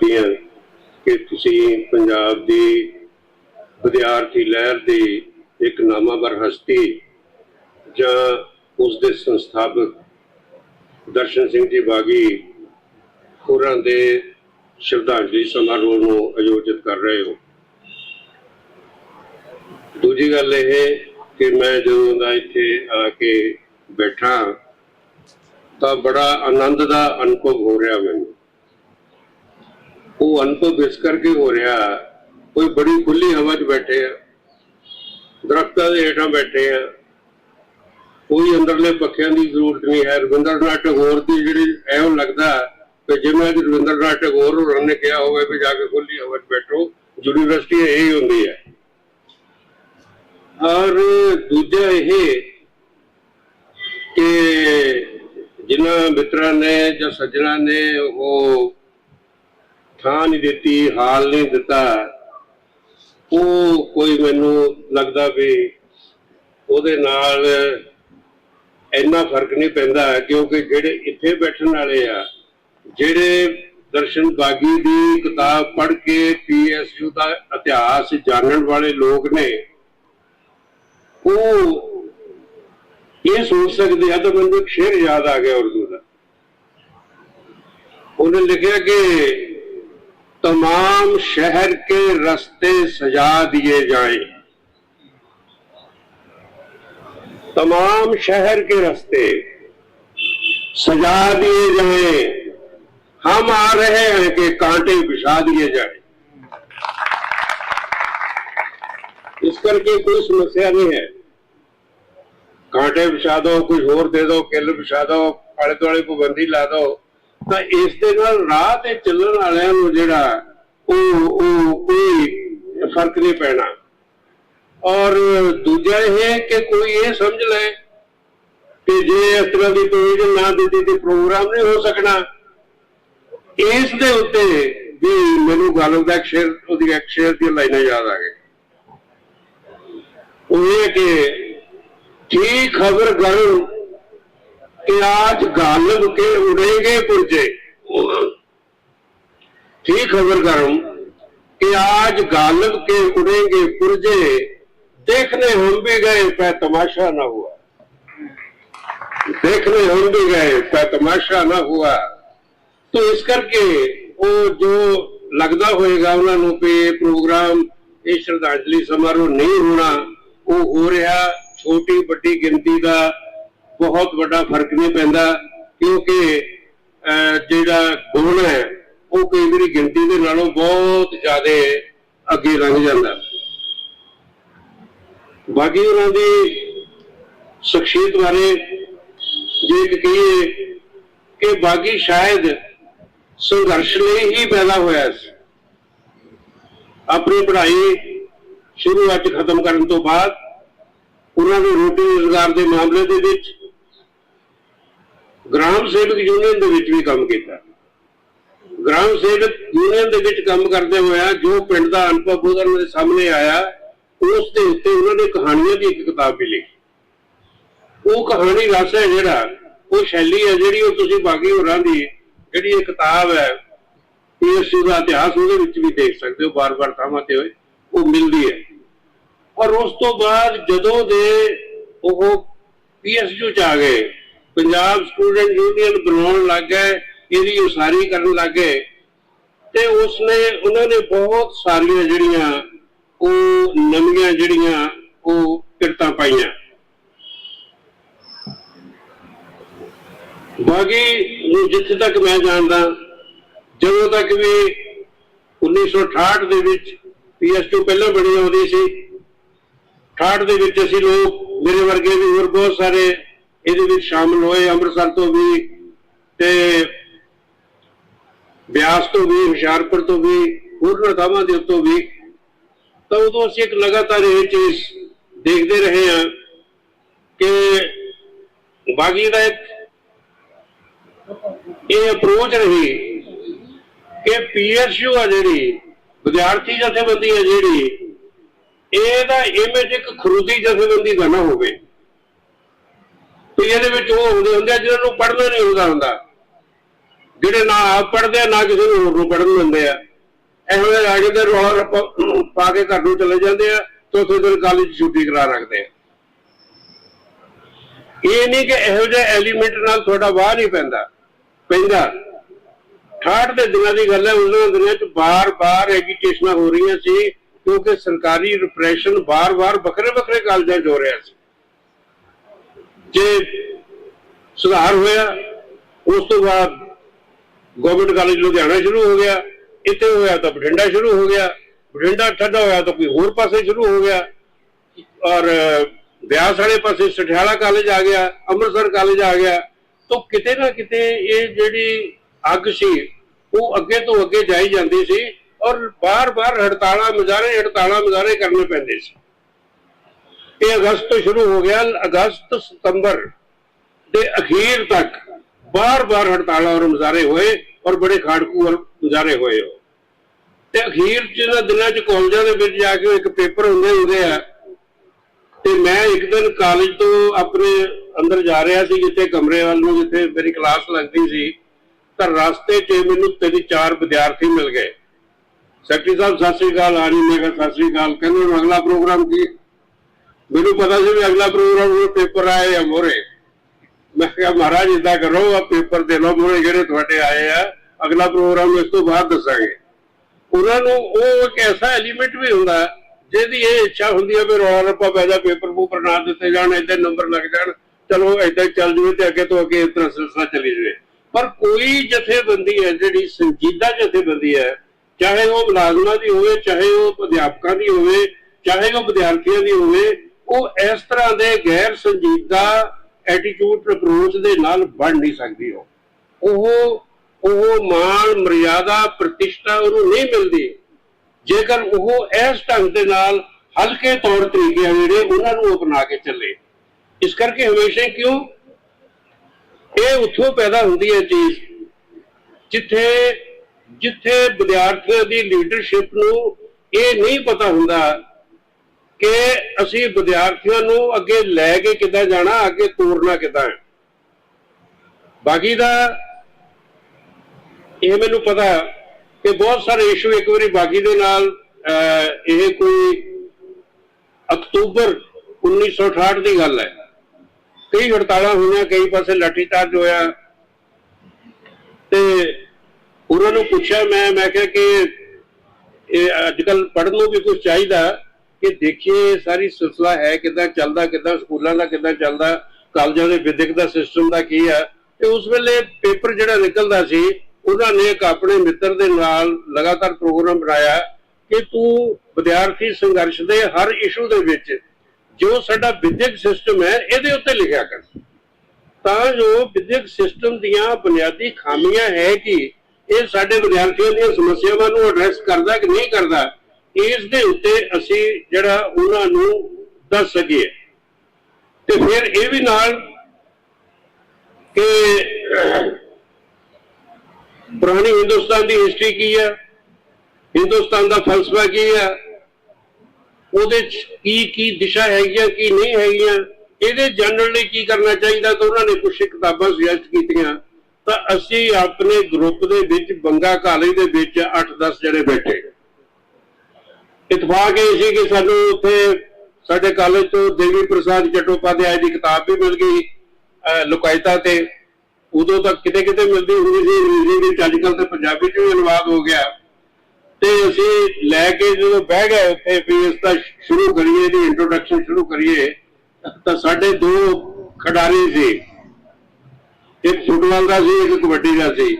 ਪੰਜਾਬੀਆਂ ਕਿ ਤੁਸੀਂ ਪੰਜਾਬ ਦੀ ਵਿਦਿਆਰਥੀ ਲਹਿਰ ਦੀ ਇੱਕ ਨਾਮਾਵਰ ਹਸਤੀ ਜਾਂ ਉਸ ਦੇ ਸੰਸਥਾਪਕ ਦਰਸ਼ਨ ਸਿੰਘ ਜੀ ਬਾਗੀ ਹੋਰਾਂ ਦੇ ਸ਼ਰਧਾਂਜਲੀ ਸਮਾਰੋਹ ਨੂੰ ਆਯੋਜਿਤ ਕਰ ਰਹੇ ਹੋ। ਦੂਜੀ ਗੱਲ ਇਹ ਕਿ ਮੈਂ ਜਦੋਂ ਦਾ ਇੱਥੇ ਆ ਕੇ ਬੈਠਾ ਤਾਂ ਬੜਾ ਆਨੰਦ ਦਾ ਅਨੁਭਵ ਹੋ ਰਿਹਾ ਮੈਨੂੰ। ਉਹ ਅਨੁਭਵ ਇਸ ਕਰਕੇ ਹੋ ਰਿਹਾ। ਕੋਈ ਬੜੀ ਖੁੱਲੀ ਹਵਾ 'ਚ ਬੈਠੇ ਆ। ਦਰਖਤਾਂ ਦੇ ਹੇਠਾਂ ਬੈਠੇ ਆ। ਕੋਈ ਅੰਦਰਲੇ ਪੱਖਿਆਂ ਦੀ ਜ਼ਰੂਰਤ ਨਹੀਂ ਹੈ। ਰਵਿੰਦਰਨਾਥ ਟੈਗੋਰ ਦੀ ਜਿਹੜੀ ਐਉਂ ਲੱਗਦਾ ਕਿ ਜਿਵੇਂ ਕਿ ਰਵਿੰਦਰਨਾਥ ਟੈਗੋਰ ਹੋਰਾਂ ਨੇ ਕਿਹਾ ਹੋਵੇ ਵੀ ਜਾ ਕੇ ਖੁੱਲੀ ਹਵਾ 'ਚ ਬੈਠੋ, ਯੂਨੀਵਰਸਿਟੀ ਇਹ ਹੁੰਦੀ ਹੈ। ਔਰ ਦੂਜਾ ਇਹ ਕਿ ਜਿਨ੍ਹਾਂ ਮਿੱਤਰਾਂ ਨੇ ਜਾਂ ਸੱਜਣਾ ਨੇ ਉਹ ਥਾਂ ਨਹੀਂ ਦਿੱਤੀ, ਹਾਲ ਨਹੀਂ ਦਿੱਤਾ। ਉਹ ਕੋਈ ਮੈਨੂੰ ਲੱਗਦਾ ਵੀ ਉਹਦੇ ਨਾਲ ਇੰਨਾ ਫ਼ਰਕ ਨਹੀਂ ਪੈਂਦਾ, ਕਿਉਂਕਿ ਜਿਹੜੇ ਇੱਥੇ ਬੈਠਣ ਵਾਲੇ ਆ, ਜਿਹੜੇ ਦਰਸ਼ਨ ਬਾਗੀ ਦੀ ਕਿਤਾਬ ਪੜ੍ਹ ਕੇ ਪੀਐਸਯੂ ਦਾ ਇਤਿਹਾਸ ਜਾਣਨ ਵਾਲੇ ਲੋਕ ਨੇ, ਉਹ ਇਹ ਸੋਚ ਸਕਦੇ ਆ, ਤਾਂ ਮੈਨੂੰ ਇੱਕ ਸ਼ੇਰ ਯਾਦ ਆ ਗਿਆ ਉਰਦੂ ਦਾ। ਉਹਨੇ ਲਿਖਿਆ ਕਿ तमाम शहर के रास्ते सजा दिए जाएँ। तमाम शहर के रास्ते सजा दिए जाएँ। हम आ रहे हैं कि कांटे बिछा दिए जाएँ। इस करके कोई समस्या नहीं है। कांटे बिछा दो, कुछ और दे दो, किल बिछा दो आले दुआले पाबंदी ला दो। ਤਾਂ ਇਸ ਦੇ ਨਾਲ ਰਾਹ ਤੇ ਚੱਲਣ ਵਾਲਿਆਂ ਨੂੰ ਜਿਹੜਾ ਉਹ ਉਹ ਕੋਈ ਫ਼ਰਕ ਨਹੀਂ ਪੈਣਾ। ਔਰ ਦੂਜਾ ਇਹ ਹੈ ਕਿ ਕੋਈ ਇਹ ਸਮਝ ਲੈ ਕਿ ਜੇ ਇਸ ਤਰ੍ਹਾਂ ਦੀ ਕੋਈ ਨਾ ਦਿੱਤੀ ਤੇ ਪ੍ਰੋਗਰਾਮ ਨਹੀਂ ਹੋ ਸਕਣਾ। ਇਸ ਦੇ ਉੱਤੇ ਵੀ ਮੈਨੂੰ ਗਾਲਬ ਦਾ ਅਕਸ਼ਰ ਉਹਦੀ ਅਕਸ਼ਰ ਦੀ ਲਾਈਨਾਂ ਯਾਦ ਆ ਗਈ ਉਹ ਇਹ ਕਿ ਠੀਕ ਖਬਰ ਗਾਲਬ कि आज गालब के उड़ेंगे पुरजे ठीक खबर करूं कि आज गालब के उड़ेंगे पुरजे देखने हम भी गए पै तमाशा ना हुआ देखने हम भी गए पै तमाशा ना हुआ तो ਇਸ ਕਰਕੇ ਉਹ ਜੋ ਲੱਗਦਾ ਹੋਏਗਾ ਉਹਨਾਂ ਨੂੰ ਕਿ ਇਹ ਪ੍ਰੋਗਰਾਮ ਇਹ ਸ਼ਰਧਾਂਜਲੀ ਸਮਾਰੋਹ ਨਹੀਂ ਹੋਣਾ ਉਹ ਹੋ ਰਿਹਾ ਛੋਟੀ ਵੱਡੀ ਗਿਣਤੀ ਦਾ ਬਹੁਤ ਵੱਡਾ ਫ਼ਰਕ ਨਹੀਂ ਪੈਂਦਾ, ਕਿਉਂਕਿ ਜਿਹੜਾ ਗੁਣ ਹੈ, ਉਹ ਕਈ ਵਾਰੀ ਗਿਣਤੀ ਦੇ ਨਾਲੋਂ ਬਹੁਤ ਜ਼ਿਆਦਾ ਅੱਗੇ ਲੰਘ ਜਾਂਦਾ। ਬਾਕੀ ਉਹਨਾਂ ਦੀ ਸ਼ਖਸੀਅਤ ਬਾਰੇ ਜੇ ਕਹੀਏ ਕਿ ਬਾਗੀ ਸ਼ਾਇਦ ਸੰਘਰਸ਼ ਲਈ ਹੀ ਪੈਦਾ ਹੋਇਆ ਸੀ। ਆਪਣੀ ਪੜ੍ਹਾਈ ਸ਼ੁਰੂਆਤ 'ਚ ਖਤਮ ਕਰਨ ਤੋਂ ਬਾਅਦ, ਉਹਨਾਂ ਨੂੰ ਰੋਟੀ ਰੋਜ਼ਗਾਰ ਦੇ ਮਾਮਲੇ ਦੇ ਵਿੱਚ ਗ੍ਰਾਮ ਸੇਵਕ ਯੂਨੀਅਨ ਦੇ ਵਿੱਚ ਵੀ ਕੰਮ ਕੀਤਾ। ਗ੍ਰਾਮ ਸੇਵਕ ਯੂਨੀਅਨ ਦੇ ਵਿੱਚ ਕੰਮ ਕਰਦੇ ਹੋਇਆ ਜੋ ਪਿੰਡ ਦਾ ਅਨੁਭਵ ਉਹਨਾਂ ਦੇ ਸਾਹਮਣੇ ਆਇਆ, ਉਸ ਦੇ ਉੱਤੇ ਉਹਨਾਂ ਨੇ ਕਹਾਣੀਆਂ ਦੀ ਇੱਕ ਕਿਤਾਬ ਵੀ ਲਿਖੀ। ਉਹ ਕਹਾਣੀ ਰਸ ਹੈ ਜਿਹੜਾ, ਉਹ ਸ਼ੈਲੀ ਹੈ ਜਿਹੜੀ ਉਹ ਤੁਸੀਂ ਬਾਕੀ ਹੋਰਾਂ ਦੀ, ਜਿਹੜੀ ਇਹ ਕਿਤਾਬ ਹੈ ਪੀਐਸਯੂ ਦਾ ਇਤਿਹਾਸ ਉਹਦੇ ਵਿੱਚ ਵੀ ਦੇਖ ਸਕਦੇ ਹੋ ਬਾਰ-ਬਾਰ ਥਾਵਾਂ ਤੇ ਹੋਏ ਉਹ ਮਿਲਦੀ ਹੈ। ਔਰ ਉਸ ਤੋਂ ਬਾਅਦ ਜਦੋਂ ਦੇ ਉਹ ਪੀਐਸਯੂ ਚ ਆ ਗਏ ਪੰਜਾਬ ਸਟੂਡੈਂਟ ਯੂਨੀਅਨ ਬਣਾਉਣ ਲੱਗ ਗਏ, ਇਹਦੀ ਉਸਾਰੀ ਕਰਨ ਲੱਗ ਗਏ। ਤੇ ਉਸਨੇ, ਉਹਨਾਂ ਨੇ ਬਹੁਤ ਸਾਰੀਆਂ ਜਿਹੜੀਆਂ, ਉਹ ਨਵੀਆਂ ਜਿਹੜੀਆਂ, ਉਹ ਕਿਰਤਾਂ ਪਾਈਆਂ। ਬਾਕੀ ਨੂੰ ਜਿੱਥੇ ਤੱਕ ਮੈਂ ਜਾਣਦਾ, ਜਦੋਂ ਤੱਕ ਵੀ 1968 ਦੇ ਵਿੱਚ ਪੀਐਸਯੂ ਪਹਿਲਾਂ ਬਣੀ ਆਉਂਦੀ ਸੀ 68 ਦੇ ਵਿੱਚ ਅਸੀਂ ਲੋਕ ਮੇਰੇ ਵਰਗੇ ਵੀ ਹੋਰ ਬਹੁਤ ਸਾਰੇ ਇਹਦੇ ਵਿੱਚ ਸ਼ਾਮਲ ਹੋਏ ਅੰਮ੍ਰਿਤਸਰ ਤੋਂ ਵੀ ਤੇ ਬਿਆਸ ਤੋਂ ਵੀ, ਹੁਸ਼ਿਆਰਪੁਰ ਤੋਂ ਵੀ ਹੋਰ ਥਾਵਾਂ ਦੇ ਉੱਤੋਂ ਵੀ। ਤਾਂ ਉਦੋਂ ਅਸੀਂ ਇੱਕ ਲਗਾਤਾਰ ਇਹ ਚੀਜ਼ ਦੇਖਦੇ ਰਹੇ ਹਾਂ ਕਿ ਬਾਗੀ ਦਾ ਇੱਕ ਇਹ ਅਪਰੋਚ ਰਹੀ ਕਿ ਪੀਐਸਯੂ ਆ ਜਿਹੜੀ, ਵਿਦਿਆਰਥੀ ਜਥੇਬੰਦੀ ਆ ਜਿਹੜੀ, ਇਹਦਾ ਇਮੇਜ ਇੱਕ ਖਰੂਦੀ ਜਥੇਬੰਦੀ ਦਾ ਨਾ ਹੋਵੇ। ਤੇ ਇਹਦੇ ਵਿੱਚ ਉਹ ਹੁੰਦੇ ਹੁੰਦੇ ਜਿਹਨਾਂ ਨੂੰ ਪੜ੍ਹਨਾ ਨਹੀਂ ਹੁੰਦਾ ਹੁੰਦਾ। ਜਿਹੜੇ ਨਾ ਆਪ ਪੜ੍ਹਦੇ ਨਾ ਕਿਸੇ ਨੂੰ ਹੋਰ ਨੂੰ ਪੜ੍ਹਨ ਦਿੰਦੇ ਆ। ਇਹੋ ਜਿਹੇ ਆ ਕੇ ਤੇ ਪਾ ਕੇ ਘਰ ਨੂੰ ਚਲੇ ਜਾਂਦੇ ਆ ਚੌਥੇ ਦਿਨ ਕਾਲਜ ਛੁੱਟੀ ਕਰਾ ਰੱਖਦੇ ਆ। ਇਹ ਨਹੀਂ ਕਿ ਇਹੋ ਜਿਹੇ ਐਲੀਮੈਂਟ ਨਾਲ ਤੁਹਾਡਾ ਵਾਹ ਨਹੀਂ ਪੈਂਦਾ। ਪੈਂਦਾ। 68 ਦੇ ਦਿਨਾਂ ਦੀ ਗੱਲ ਹੈ ਉਹਨਾਂ ਦਿਨਾਂ ਚ ਬਾਰ-ਬਾਰ ਐਗੀਟੇਸ਼ਨਾਂ ਹੋ ਰਹੀਆਂ ਸੀ, ਕਿਉਂਕਿ ਸਰਕਾਰੀ ਰਿਪਰੈਸ਼ਨ ਬਾਰ-ਬਾਰ ਵੱਖਰੇ-ਵੱਖਰੇ ਕਾਲਜਾਂ 'ਚ ਹੋ ਰਿਹਾ ਸੀ। ਜੇ ਸੁਧਾਰ ਹੋਇਆ, ਉਸ ਤੋਂ ਬਾਅਦ ਗਵਰਨਮੈਂਟ ਕਾਲਜ ਲੁਧਿਆਣਾ ਸ਼ੁਰੂ ਹੋ ਗਿਆ, ਇੱਥੇ ਹੋਇਆ ਤਾਂ ਬਠਿੰਡਾ ਸ਼ੁਰੂ ਹੋ ਗਿਆ, ਬਠਿੰਡਾ ਠੱਡਾ ਹੋਇਆ ਤਾਂ ਕੋਈ ਹੋਰ ਪਾਸੇ ਸ਼ੁਰੂ ਹੋ ਗਿਆ, ਔਰ ਬਿਆਸ ਵਾਲੇ ਪਾਸੇ ਸਠਿਆਲਾ ਕਾਲਜ ਆ ਗਿਆ, ਅੰਮ੍ਰਿਤਸਰ ਕਾਲਜ ਆ ਗਿਆ, ਤਾਂ ਕਿਤੇ ਨਾ ਕਿਤੇ ਇਹ ਜਿਹੜੀ ਅੱਗ ਸੀ, ਉਹ ਅੱਗੇ ਤੋਂ ਅੱਗੇ ਜਾਈ ਜਾਂਦੀ ਸੀ, ਔਰ ਬਾਰ-ਬਾਰ ਹੜਤਾਲਾਂ, ਮੁਜ਼ਾਹਰੇ ਹੜਤਾਲਾਂ, ਮੁਜ਼ਾਹਰੇ ਕਰਨੇ ਪੈਂਦੇ ਸੀ। ਇਹ ਅਗਸਤ ਤੋਂ ਸ਼ੁਰੂ ਹੋ ਗਿਆ, ਅਗਸਤ ਸਤੰਬਰ ਦੇ ਅਖੀਰ ਤੱਕ ਬਾਰ-ਬਾਰ ਹੜਤਾਲਾਂ ਔਰ ਮੁਜ਼ਾਹਰੇ ਹੋਏ ਔਰ ਬੜੇ ਖਾੜਕੂ ਮੁਜ਼ਾਹਰੇ ਹੋਏ ਉਹ। ਤੇ ਅਖੀਰ ਚ ਦਿਨਾਂ ਚ ਕਾਲਜਾਂ ਦੇ ਵਿੱਚ ਜਾ ਕੇ ਇੱਕ ਪੇਪਰ ਹੁੰਦੇ ਹੁੰਦੇ ਆ। ਤੇ ਮੈਂ ਇੱਕ ਦਿਨ ਕਾਲਜ ਤੋਂ ਆਪਣੇ ਅੰਦਰ ਜਾ ਰਿਹਾ ਸੀ, ਜਿੱਥੇ ਕਮਰੇ ਵੱਲ ਨੂੰ ਜਿੱਥੇ ਮੇਰੀ ਕਲਾਸ ਲੱਗਦੀ ਸੀ, ਤਾਂ ਰਸਤੇ 'ਚ ਮੈਨੂੰ ਤਿੰਨ ਚਾਰ ਵਿਦਿਆਰਥੀ ਮਿਲ ਗਏ। ਸੈਕਟਰੀ ਸਾਹਿਬ, ਸਤਿ ਸ੍ਰੀ ਅਕਾਲ ਆਣੀ ਮੈਂ ਕਿਹਾ ਸਤਿ ਸ੍ਰੀ ਅਕਾਲ, ਕਹਿੰਦੇ ਅਗਲਾ ਪ੍ਰੋਗਰਾਮ ਕੀ? ਮੈਨੂੰ ਪਤਾ ਸੀ ਵੀ ਅਗਲਾ ਪ੍ਰੋਗਰਾਮ ਉਹ ਪੇਪਰ ਆਏ ਆ ਮੋਰੇ ਮੈਂ ਕਿਹਾ, ਮਹਾਰਾਜ ਇਦਾਂ ਕਰੋ, ਆ ਪੇਪਰ ਦੇ ਲਓ ਮੋਰੇ ਜਿਹੜੇ ਤੁਹਾਡੇ ਆਏ ਆ। ਅਗਲਾ ਪ੍ਰੋਗਰਾਮ ਇਸ ਤੋਂ ਬਾਅਦ ਦੱਸਾਂਗੇ। ਉਹਨਾਂ ਨੂੰ ਉਹ ਇੱਕ ਐਸਾ ਐਲੀਮੈਂਟ ਵੀ ਹੁੰਦਾ, ਜਿਹਦੀ ਇਹ ਇੱਛਾ ਹੁੰਦੀ ਹੈ ਵੀ ਰੌਲਾ ਰੱਪਾ ਪੈ ਜਾ, ਪੇਪਰ ਪੂਪਰ ਨਾ ਦਿੱਤੇ ਜਾਣ, ਏਦਾਂ ਨੰਬਰ ਲੱਗ ਜਾਣ। ਚਲੋ, ਏਦਾਂ ਚੱਲ ਜੂਵੇ ਤੇ ਅੱਗੇ ਤੋਂ ਅੱਗੇ ਇਸ ਤਰ੍ਹਾਂ ਸਿਲਸਿਲਾ ਚੱਲੀ ਜਾਵੇ। ਪਰ ਕੋਈ ਜਥੇਬੰਦੀ ਹੈ, ਜਿਹੜੀ ਸੰਜੀਦਾ ਜਥੇਬੰਦੀ ਹੈ, ਚਾਹੇ ਉਹ ਮੁਲਾਜ਼ਮਾਂ ਦੀ ਹੋਵੇ, ਚਾਹੇ ਉਹ ਅਧਿਆਪਕਾਂ ਦੀ ਹੋਵੇ, ਚਾਹੇ ਉਹ ਵਿਦਿਆਰਥੀਆਂ ਦੀ ਹੋਵੇ ਉਹ ਇਸ ਤਰ੍ਹਾਂ ਦੇ ਗੈਰ ਸੰਜੀਦਾ ਐਟੀਟਿਊਡ ਅਪਰੋਚ ਦੇ ਨਾਲ ਬਣ ਨਹੀਂ ਸਕਦੀ ਉਹ। ਉਹ ਉਹ ਮਾਣ, ਮਰਿਆਦਾ, ਪ੍ਰਤਿਸ਼ਠਾ ਉਹਨੂੰ ਨਹੀਂ ਮਿਲਦੀ। ਜੇਕਰ ਉਹ ਇਸ ਢੰਗ ਦੇ ਨਾਲ ਹਲਕੇ ਤੌਰ ਤਰੀਕੇ ਆ ਜਿਹੜੇ ਉਹਨਾਂ ਨੂੰ ਅਪਣਾ ਕੇ ਚੱਲੇ, ਇਸ ਕਰਕੇ ਹਮੇਸ਼ਾ ਹੀ ਕਿਉਂ? ਇਹ ਉੱਥੋਂ ਪੈਦਾ ਹੁੰਦੀ ਹੈ ਚੀਜ਼ ਜਿੱਥੇ ਜਿੱਥੇ ਵਿਦਿਆਰਥੀਆਂ ਦੀ ਲੀਡਰਸ਼ਿਪ ਨੂੰ ਇਹ ਨਹੀਂ ਪਤਾ ਹੁੰਦਾ ਕਿ ਅਸੀਂ ਵਿਦਿਆਰਥੀਆਂ ਨੂੰ ਅੱਗੇ ਲੈ ਕੇ ਕਿੱਦਾਂ ਜਾਣਾ, ਅੱਗੇ ਤੋਰਨਾ ਕਿੱਦਾਂ ਹੈ? ਬਾਕੀ ਦਾ ਇਹ ਮੈਨੂੰ ਪਤਾ ਕਿ ਬਹੁਤ ਸਾਰੇ ਇਸ਼ੂ ਇੱਕ ਵਾਰੀ ਬਾਗੀ ਦੇ ਨਾਲ ਇਹ ਕੋਈ ਅਕਤੂਬਰ 1968 ਦੀ ਗੱਲ ਹੈ। ਕਈ ਹੜਤਾਲਾਂ ਹੋਈਆਂ, ਕਈ ਪਾਸੇ ਲਾਠੀਚਾਰਜ ਹੋਇਆ। ਤੇ ਉਹਨਾਂ ਨੂੰ ਪੁੱਛਿਆ ਮੈਂ ਮੈਂ ਕਿਹਾ ਕਿ ਇਹ ਅੱਜ ਕੱਲ ਪੜ੍ਹਨ ਨੂੰ ਵੀ ਕੁਝ ਚਾਹੀਦਾ। ਕਿ ਦੇਖੀਏ ਸਾਰੀ ਸਿਲਸਿਲਾ ਹੈ ਕਿਦਾਂ ਚੱਲਦਾ, ਕਿਦਾਂ ਸਕੂਲਾਂ ਦਾ ਕਿਦਾਂ ਚੱਲਦਾ, ਕਾਲਜਾਂ ਦੇ ਵਿਦਿਅਕ ਦਾ ਸਿਸਟਮ ਦਾ ਕੀ ਆ, ਤੇ ਉਸ ਵੇਲੇ ਪੇਪਰ ਜਿਹੜਾ ਨਿਕਲਦਾ ਸੀ, ਉਹਨਾਂ ਨੇ ਇੱਕ ਆਪਣੇ ਮਿੱਤਰ ਦੇ ਨਾਲ ਲਗਾਤਾਰ ਪ੍ਰੋਗਰਾਮ ਬਣਾਇਆ ਕਿ ਤੂੰ ਵਿਦਿਆਰਥੀ ਸੰਘਰਸ਼ ਦੇ ਹਰ ਇਸ਼ੂ ਦੇ ਵਿੱਚ ਜੋ ਸਾਡਾ ਵਿਦਿਅਕ ਸਿਸਟਮ ਹੈ, ਇਹਦੇ ਉੱਤੇ ਲਿਖਿਆ ਕਰ। ਤਾਂ ਜੋ ਵਿਦਿਅਕ ਸਿਸਟਮ ਦੀਆਂ ਬੁਨਿਆਦੀ ਖਾਮੀਆਂ ਹੈ ਕਿ ਇਹ ਸਾਡੇ ਵਿਦਿਆਰਥੀਆਂ ਦੀਆਂ ਸਮੱਸਿਆਵਾਂ ਨੂੰ ਐਡਰੈਸ ਕਰਦਾ ਕਿ ਨਹੀਂ ਕਰਦਾ ਇਸ ਦੇ ਉੱਤੇ ਅਸੀਂ ਜਿਹੜਾ ਉਹਨਾਂ ਨੂੰ ਦੱਸ ਸਕੀਏ। ਤੇ ਫਿਰ ਇਹ ਵੀ ਨਾਲ ਕਿ ਪੁਰਾਣੀ ਹਿੰਦੁਸਤਾਨ ਦੀ ਹਿਸਟਰੀ ਕੀ ਹੈ? ਹਿੰਦੁਸਤਾਨ ਦਾ ਫਲਸਫਾ ਕੀ ਹੈ? ਉਹਦੇ ਚ ਕੀ ਕੀ ਦਿਸ਼ਾ ਹੈਗੀਆਂ, ਕੀ ਨਹੀਂ ਹੈਗੀਆਂ? ਇਹਦੇ ਜਾਣਨ ਲਈ ਕੀ ਕਰਨਾ ਚਾਹੀਦਾ? ਤਾਂ ਉਹਨਾਂ ਨੇ ਕੁਝ ਕਿਤਾਬਾਂ ਸੁਜੈਸਟ ਕੀਤੀਆਂ। ਤਾਂ ਅਸੀਂ ਆਪਣੇ ਗਰੁੱਪ ਦੇ ਵਿੱਚ, ਬੰਗਾ ਕਾਲਜ ਦੇ ਵਿੱਚ 8-10 ਜਣੇ ਬੈਠੇ। ਇਤਫਾਕ ਇਹ ਸੀ ਕਿ ਸਾਨੂੰ ਉੱਥੇ ਸਾਡੇ ਕਾਲਜ ਤੋਂ ਦੇਵੀ ਪ੍ਰਸਾਦ ਚਟੋਪਾਧਿਆਏ ਦੀ ਕਿਤਾਬ ਵੀ ਮਿਲ ਗਈ, ਅਹ ਤੇ। ਉਦੋਂ ਤੱਕ ਕਿਤੇ ਕਿਤੇ ਮਿਲਦੀ ਹੁੰਦੀ ਸੀ, ਅੰਗਰੇਜ਼ੀ ਵਿੱਚ ਅੱਜ ਕੱਲ੍ਹ ਤੇ ਪੰਜਾਬੀ ਚ ਵੀ ਅਨੁਵਾਦ ਹੋ ਗਿਆ। ਤੇ ਅਸੀਂ ਲੈ ਕੇ ਜਦੋਂ ਬਹਿ ਗਏ ਉੱਥੇ ਵੀ ਇਸ ਦਾ ਸ਼ੁਰੂ ਕਰੀਏ, ਇਹਦੀ ਇੰਟਰੋਡਕਸ਼ਨ ਸ਼ੁਰੂ ਕਰੀਏ, ਤਾਂ ਸਾਡੇ ਦੋ ਖਿਡਾਰੀ ਸੀ। ਇੱਕ ਫੁੱਟਬਾਲ ਦਾ ਸੀ, ਇੱਕ ਕਬੱਡੀ ਦਾ ਸੀ।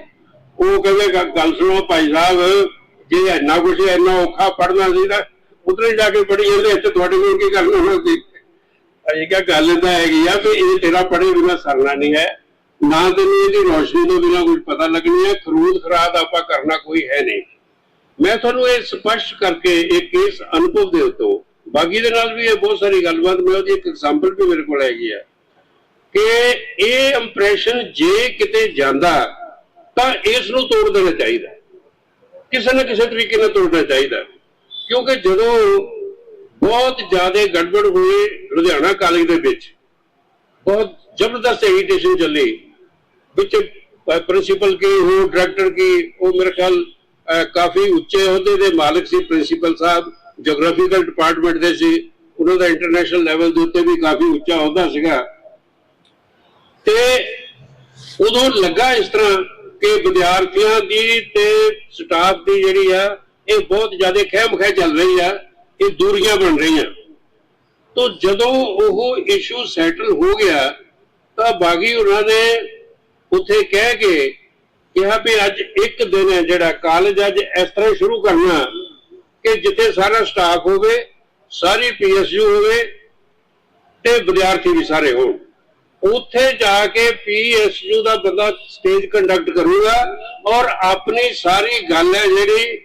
ਉਹ ਕਹਿੰਦੇ ਗੱਲ ਸੁਣੋ ਭਾਈ ਸਾਹਿਬ ਜੇ ਇੰਨਾ ਕੁਝ ਇੰਨਾ ਔਖਾ ਪੜਨਾ ਸੀ ਤਾਂ ਉਧਰੇ ਜਾ ਕੇ ਪੜੀ ਇਹਦੇ ਵਿੱਚ ਤੁਹਾਡੇ ਕੋਲ ਕੀ ਕਰਨਾ ਹੋਣਾ ਸੀ? ਇਹ ਕਿਹਾ, ਗੱਲ ਤਾਂ ਹੈਗੀ ਆ ਕਿ ਇਹ ਤੇਰਾ ਪੜੇ ਬਿਨਾ ਸਰਨਾ ਨਹੀਂ ਹੈ। ਨਾ ਤੈਨੂੰ ਇਹਦੀ ਰੋਸ਼ਨੀ ਤੋਂ ਬਿਨਾ ਕੁਝ ਪਤਾ ਲੱਗਣੀ ਹੈ, ਖਰੂਦ ਖਰਾਦ ਆਪਾਂ ਕਰਨਾ ਕੋਈ ਹੈ ਨਹੀਂ। ਮੈਂ ਤੁਹਾਨੂੰ ਇਹ ਸਪਸ਼ਟ ਕਰਕੇ ਇੱਕ ਇਸ ਅਨੁਭਵ ਦੇ ਉਤੋਂ ਬਾਕੀ ਦੇ ਨਾਲ ਵੀ ਇਹ ਬਹੁਤ ਸਾਰੀ ਗੱਲਬਾਤ, ਮੈਂ ਉਹਦੀ ਇੱਕ ਐਗਜ਼ਾਮਪਲ ਵੀ ਮੇਰੇ ਕੋਲ ਹੈਗੀ ਆ। ਕਿ ਇਹ ਇੰਪ੍ਰੈਸ਼ਨ ਜੇ ਕਿਤੇ ਜਾਂਦਾ, ਤਾਂ ਇਸ ਨੂੰ ਤੋੜ ਦੇਣਾ ਚਾਹੀਦਾ। ਕਿਸੇ ਨਾ ਕਿਸੇ ਤਰੀਕੇ ਨਾਲ ਤੋੜਨਾ ਚਾਹੀਦਾ। ਕਿਉਂਕਿ ਜਦੋਂ ਬਹੁਤ ਜ਼ਿਆਦਾ ਗੜਬੜ ਹੋਈ ਲੁਧਿਆਣਾ ਕਾਲਜ ਦੇ ਵਿੱਚ, ਬਹੁਤ ਜ਼ਬਰਦਸਤ ਐਜੀਟੇਸ਼ਨ ਚੱਲੀ। ਵਿੱਚ ਪ੍ਰਿੰਸੀਪਲ ਕੀ ਉਹ ਡਾਇਰੈਕਟਰ ਕੀ, ਉਹ ਮੇਰੇ ਖਿਆਲ ਕਾਫੀ ਉੱਚੇ ਅਹੁਦੇ ਦੇ ਮਾਲਕ ਸੀ ਪ੍ਰਿੰਸੀਪਲ ਸਾਹਿਬ ਜੀਓਗ੍ਰਾਫੀਕਲ ਡਿਪਾਰਟਮੈਂਟ ਦੇ ਸੀ। ਉਹਨਾਂ ਦਾ ਇੰਟਰਨੈਸ਼ਨਲ ਲੈਵਲ ਦੇ ਉੱਤੇ ਵੀ ਕਾਫੀ ਉੱਚਾ ਅਹੁਦਾ ਸੀਗਾ। ਤੇ ਉਦੋਂ ਲੱਗਾ ਇਸ ਤਰ੍ਹਾਂ ਕਿ ਵਿਦਿਆਰਥੀਆਂ ਦੀ ਤੇ ਸਟਾਫ ਦੀ ਜਿਹੜੀ ਆ, ਇਹ ਬਹੁਤ ਜ਼ਿਆਦਾ ਖਹਿਮ ਚੱਲ ਰਹੀ ਆ, ਇਹ ਦੂਰੀਆਂ ਬਣ ਰਹੀਆਂ। ਤੋਂ ਜਦੋਂ ਉਹ ਇਸ਼ੂ ਸੈਟਲ ਹੋ ਗਿਆ, ਤਾਂ ਬਾਗੀ ਉਹਨਾਂ ਨੇ ਉੱਥੇ ਕਹਿ ਕੇ ਕਿਹਾ ਵੀ ਅੱਜ ਇੱਕ ਦਿਨ ਹੈ ਜਿਹੜਾ ਕਾਲਜ ਅੱਜ ਇਸ ਤਰ੍ਹਾਂ ਸ਼ੁਰੂ ਕਰਨਾ ਕਿ ਜਿੱਥੇ ਸਾਰਾ ਸਟਾਫ ਹੋਵੇ, ਸਾਰੀ ਪੀਐਸਯੂ ਹੋਵੇ ਤੇ ਵਿਦਿਆਰਥੀ ਵੀ ਸਾਰੇ ਹੋਣ। ਉੱਥੇ ਜਾ ਕੇ ਪੀਐਸਯੂ ਦਾ ਬੰਦਾ ਸਟੇਜ ਕੰਡਕਟ ਕਰੂਗਾ ਔਰ ਆਪਣੀ ਸਾਰੀ ਗੱਲ ਹੈ ਜਿਹੜੀ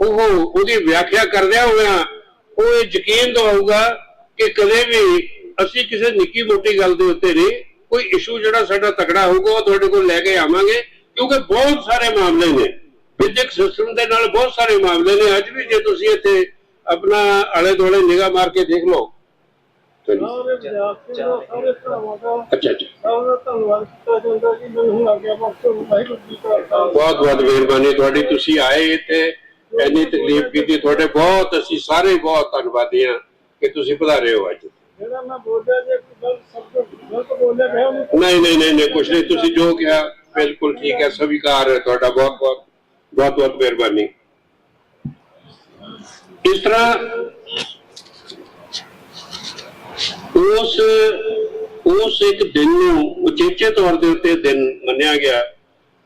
ਉਹ ਉਹਦੀ ਵਿਆਖਿਆ ਕਰਦਿਆਂ ਹੋਇਆਂ ਉਹ ਇਹ ਯਕੀਨ ਦਿਵਾਊਗਾ ਕਿ ਕਦੇ ਵੀ ਅਸੀਂ ਕਿਸੇ ਨਿੱਕੀ ਮੋਟੀ ਗੱਲ ਦੇ ਉੱਤੇ ਨਹੀਂ ਕੋਈ ਇਸ਼ੂ ਜਿਹੜਾ ਸਾਡਾ ਤਕੜਾ ਹੋਊਗਾ ਉਹ ਤੁਹਾਡੇ ਕੋਲ ਲੈ ਕੇ ਆਵਾਂਗੇ, ਕਿਉਂਕਿ ਬਹੁਤ ਸਾਰੇ ਮਾਮਲੇ ਨੇ। ਵਿਦਿਅਕ ਸਿਸਟਮ ਦੇ ਨਾਲ ਬਹੁਤ ਸਾਰੇ ਮਾਮਲੇ ਨੇ। ਅੱਜ ਵੀ ਜੇ ਤੁਸੀਂ ਇੱਥੇ ਆਪਣਾ ਆਲੇ ਦੁਆਲੇ ਨਿਗਾਹ ਮਾਰ ਕੇ ਦੇਖ ਲਓ ਸਾਰੇ ਵਿਦਿਆਰਥੀਆਂ ਦਾ ਸਾਰੇ ਭਰਾਵਾਂ ਦਾ ਅੱਛਾ ਜੀ। ਬਹੁਤ ਬਹੁਤ ਮਿਹਰਬਾਨੀ ਤੁਹਾਡੀ। ਤੁਸੀਂ ਆਏ ਤੇ ਇੰਨੀ ਤਕਲੀਫ ਕੀਤੀ। ਤੁਹਾਡੇ ਬਹੁਤ ਅਸੀਂ ਸਾਰੇ ਬਹੁਤ ਧੰਨਵਾਦੀ ਹਾਂ ਕਿ ਤੁਸੀਂ ਪਧਾਰੇ ਹੋ ਅੱਜ। ਜਿਹੜਾ ਮੈਂ ਬੋਲਿਆ ਜੇ ਕੋਈ ਗਲਤ ਸ਼ਬਦ ਗਲਤ ਬੋਲਿਆ ਗਿਆ ਉਹਨੂੰ ਨਹੀਂ ਨਹੀਂ ਨਹੀਂ ਨਹੀਂ ਕੁਛ ਨਹੀਂ। ਤੁਸੀਂ ਜੋ ਕਿਹਾ ਬਿਲਕੁਲ ਠੀਕ ਹੈ। ਸਵੀਕਾਰ ਹੈ ਤੁਹਾਡਾ। ਬਹੁਤ ਬਹੁਤ ਬਹੁਤ ਬਹੁਤ ਮਿਹਰਬਾਨੀ। ਇਸ ਤਰ੍ਹਾਂ ਉਸ ਉਸ ਇੱਕ ਦਿਨ ਨੂੰ ਉਚੇਚੇ ਤੌਰ ਦੇ ਉੱਤੇ ਦਿਨ ਮੰਨਿਆ ਗਿਆ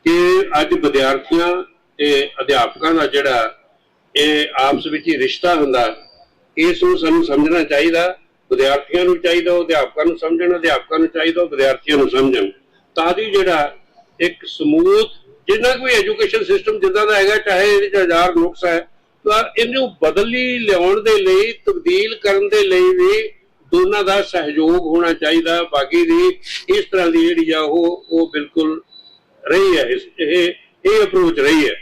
ਕਿ ਅੱਜ ਵਿਦਿਆਰਥੀਆਂ ਤੇ ਅਧਿਆਪਕਾਂ ਦਾ ਜਿਹੜਾ ਇਹ ਆਪਸ ਵਿੱਚ ਹੀ ਰਿਸ਼ਤਾ ਹੁੰਦਾ, ਇਸ ਨੂੰ ਸਾਨੂੰ ਸਮਝਣਾ ਚਾਹੀਦਾ, ਵਿਦਿਆਰਥੀਆਂ ਨੂੰ ਚਾਹੀਦਾ, ਅਧਿਆਪਕਾਂ ਨੂੰ ਸਮਝਣ, ਅਧਿਆਪਕਾਂ ਨੂੰ ਚਾਹੀਦਾ, ਵਿਦਿਆਰਥੀਆਂ ਨੂੰ ਸਮਝਣ। ਤਾਂ ਦੀ ਜਿਹੜਾ ਇੱਕ ਸਮੂਥ, ਜਿੰਨਾ ਕੋਈ ਐਜੂਕੇਸ਼ਨ ਸਿਸਟਮ ਜਿੱਦਾਂ ਦਾ ਹੈਗਾ, ਚਾਹੇ ਇਹਦੇ ਚ ਹਜ਼ਾਰ ਨੁਕਸ ਹੈ, ਤਾਂ ਇਹਨੂੰ ਬਦਲੀ ਲਿਆਉਣ ਦੇ ਲਈ, ਤਬਦੀਲ ਕਰਨ ਦੇ ਲਈ ਵੀ ਦੋਨਾਂ ਦਾ ਸਹਿਯੋਗ ਹੋਣਾ ਚਾਹੀਦਾ। ਬਾਕੀ ਦੀ ਇਸ ਤਰ੍ਹਾਂ ਦੀ ਜਿਹੜੀ ਆ ਉਹ ਉਹ ਬਿਲਕੁਲ ਰਹੀ ਹੈ। ਇਹ ਇਹ ਅਪਰੋਚ ਰਹੀ ਹੈ।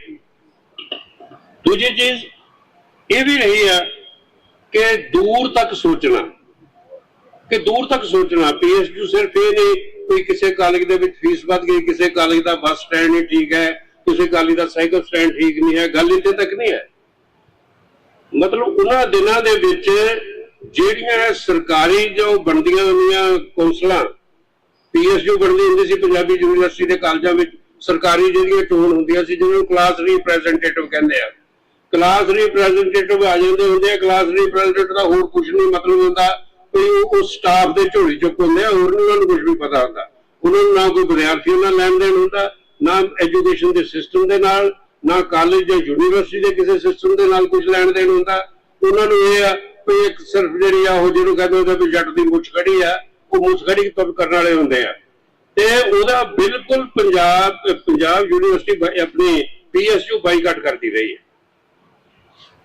ਦੂਜੀ ਚੀਜ਼ ਇਹ ਵੀ ਰਹੀ ਹੈ ਕਿ ਦੂਰ ਤੱਕ ਸੋਚਣਾ। ਕਿ ਦੂਰ ਤੱਕ ਸੋਚਣਾ। ਪੀਐਸਯੂ ਸਿਰਫ ਇਹ ਨਹੀਂ, ਕੋਈ ਕਿਸੇ ਕਾਲਜ ਦੇ ਵਿੱਚ ਫੀਸ ਵੱਧ ਗਈ, ਕਿਸੇ ਕਾਲਜ ਦਾ ਬੱਸ ਸਟੈਂਡ ਨਹੀਂ ਠੀਕ ਹੈ, ਕਿਸੇ ਕਾਲਜ ਦਾ ਸਾਈਕਲ ਸਟੈਂਡ ਠੀਕ ਨਹੀਂ ਹੈ, ਗੱਲ ਇੱਥੇ ਤੱਕ ਨਹੀਂ ਹੈ। ਮਤਲਬ ਉਹਨਾਂ ਦਿਨਾਂ ਦੇ ਵਿੱਚ ਜਿਹੜੀਆਂ ਸਰਕਾਰੀ ਜੋ ਬਣਦੀਆਂ ਹੁੰਦੀਆਂ ਕੌਂਸਲਾਂ, ਪੀਐਸਯੂ ਬਣਦੀ ਹੁੰਦੀ ਸੀ ਪੰਜਾਬੀ ਯੂਨੀਵਰਸਿਟੀ ਦੇ ਕਾਲਜਾਂ ਵਿੱਚ, ਸਰਕਾਰੀ ਜਿਹੜੀਆਂ ਟੂਲ ਹੁੰਦੀਆਂ ਸੀ, ਜਿਹਨੂੰ ਕਲਾਸ ਰਿਪਰੈਜ਼ੈਂਟੇਟਿਵ ਕਹਿੰਦੇ ਆ। ਕਲਾਸ ਰਿਪਰੈਜ਼ੈਂਟੇਟਿਵ ਆ ਜਾਂਦੇ ਹੁੰਦੇ ਆ ਕਲਾਸ ਰਿਪਰੈਜ਼ੈਂਟੇਟਿਵ ਦਾ ਹੋਰ ਕੁਝ ਨਹੀਂ ਮਤਲਬ ਹੁੰਦਾ, ਕੋਈ ਉਹ ਸਟਾਫ ਦੇ ਝੋਲੀ ਚੁੱਕ ਹੁੰਦੇ ਆ, ਹੋਰ ਉਹਨਾਂ ਨੂੰ ਕੁਝ ਵੀ ਪਤਾ ਹੁੰਦਾ। ਉਹਨਾਂ ਨੂੰ ਨਾ ਕੋਈ ਵਿਦਿਆਰਥੀਆਂ ਨਾਲ ਲੈਣ ਦੇਣ ਹੁੰਦਾ, ਨਾ ਐਜੂਕੇਸ਼ਨ ਦੇ ਸਿਸਟਮ ਦੇ ਨਾਲ, ਨਾ ਕਾਲਜ ਜਾਂ ਯੂਨੀਵਰਸਿਟੀ ਦੇ ਕਿਸੇ ਸਿਸਟਮ ਦੇ ਨਾਲ ਕੁਝ ਲੈਣ ਦੇਣ ਹੁੰਦਾ। ਉਹਨਾਂ ਨੂੰ ਇਹ ਆ ਵੀ ਇੱਕ ਸਿਰਫ ਜਿਹੜੀ ਆ ਉਹ ਜਿਹਨੂੰ ਕਹਿੰਦੇ ਹੁੰਦੇ ਵੀ ਜੱਟ ਦੀ ਮੁੱਛ ਖੜੀ ਆ ਉਹ ਮੁੱਛ ਖੜੀ ਤੋਂ ਕਰਨ ਵਾਲੇ ਹੁੰਦੇ ਆ। ਤੇ ਉਹਦਾ ਬਿਲਕੁਲ ਪੰਜਾਬ ਪੰਜਾਬ ਯੂਨੀਵਰਸਿਟੀ ਆਪਣੀ ਪੀਐਸਯੂ ਬਾਈਕਾਟ ਕਰਦੀ ਰਹੀ ਹੈ।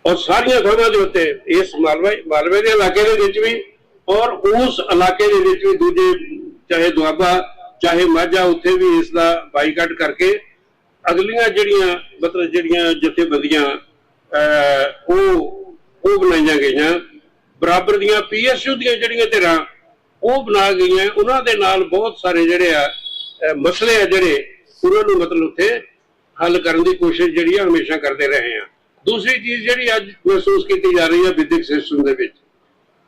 ਔਰ ਸਾਰੀਆਂ ਥਾਵਾਂ ਦੇ ਉੱਤੇ ਇਸ ਮਾਲਵੇ ਮਾਲਵੇ ਦੇ ਇਲਾਕੇ ਦੇ ਵਿੱਚ ਵੀ ਔਰ ਉਸ ਇਲਾਕੇ ਦੇ ਵਿੱਚ ਵੀ ਦੂਜੇ ਚਾਹੇ ਦੁਆਬਾ ਚਾਹੇ ਮਾਝਾ ਉੱਥੇ ਵੀ ਇਸ ਦਾ ਬਾਈਕਾਟ ਕਰਕੇ ਅਗਲੀਆਂ ਜਿਹੜੀਆਂ ਮਤਲਬ ਜਿਹੜੀਆਂ ਜਥੇਬੰਦੀਆਂ ਅਹ, ਉਹ ਉਹ ਬਣਾਈਆਂ ਗਈਆਂ। ਬਰਾਬਰ ਦੀਆਂ ਪੀਐਸਯੂ ਦੀਆਂ ਜਿਹੜੀਆਂ ਧਿਰਾਂ, ਉਹ ਬਣਾ ਗਈਆਂ। ਉਹਨਾਂ ਦੇ ਨਾਲ ਬਹੁਤ ਸਾਰੇ ਜਿਹੜੇ ਆ ਮਸਲੇ ਆ ਜਿਹੜੇ, ਉਹਨਾਂ ਨੂੰ ਮਤਲਬ ਉੱਥੇ ਹੱਲ ਕਰਨ ਦੀ ਕੋਸ਼ਿਸ਼ ਜਿਹੜੀ ਆ ਹਮੇਸ਼ਾ ਕਰਦੇ ਰਹੇ ਆ। ਦੂਸਰੀ ਚੀਜ਼ ਜਿਹੜੀ ਅੱਜ ਮਹਿਸੂਸ ਕੀਤੀ ਜਾ ਰਹੀ ਹੈ ਵਿਦਿਅਕ ਸਿਸਟਮ ਦੇ ਵਿੱਚ।